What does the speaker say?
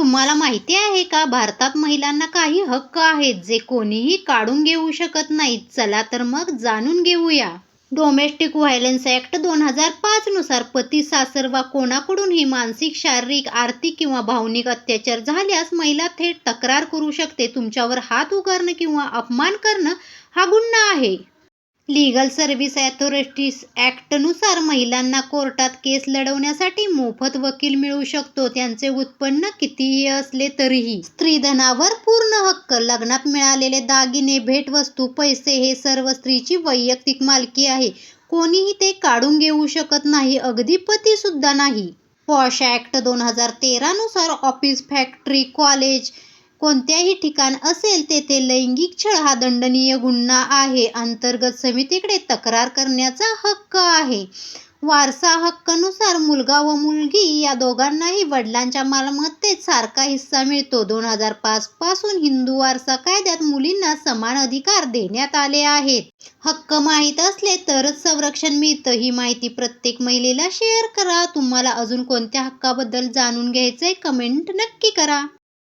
तुम्हाला माहिती आहे का भारतात महिलांना काही हक्क आहेत जे कोणीही काढून घेऊ शकत नाहीत चला तर मग जाणून घेऊया. डोमेस्टिक व्हायलन्स ऍक्ट दोन हजार पाच नुसार पती सासर वा कोणाकडूनही मानसिक शारीरिक आर्थिक किंवा भावनिक अत्याचार झाल्यास महिला थेट तक्रार करू शकते. तुमच्यावर हात उगारणं किंवा अपमान करणं हा गुन्हा आहे. लीगल सर्व्हिस अथॉरिटीज ॲक्टनुसार महिलांना कोर्टात केस लढवण्यासाठी मोफत वकील मिळू शकतो. त्यांचे उत्पन्न कितीही असले तरीही स्त्रीधनावर पूर्ण हक्क लग्नात मिळालेले दागिने भेटवस्तू पैसे हे सर्व स्त्रीची वैयक्तिक मालकी आहे. कोणीही ते काढून घेऊ शकत नाही अगदी पती सुद्धा नाही. पॉश ॲक्ट दोन हजार तेरानुसार ऑफिस फॅक्टरी कॉलेज कोणत्याही ठिकाण असेल तेथे लैंगिक छळ हा दंडनीय गुन्हा आहे. अंतर्गत समितीकडे तक्रार करण्याचा हक्क आहे. वारसा हक्कानुसार मुलगा व मुलगी या दोघांनाही वडिलांच्या मालमत्तेत सारखा हिस्सा मिळतो. दोन हजार पाच पासून हिंदू वारसा कायद्यात मुलींना समान अधिकार देण्यात आले आहेत. हक्क माहीत असले तरच संरक्षण मिळतं. ही माहिती प्रत्येक महिलेला शेअर करा. तुम्हाला अजून कोणत्या हक्काबद्दल जाणून घ्यायचंय कमेंट नक्की करा.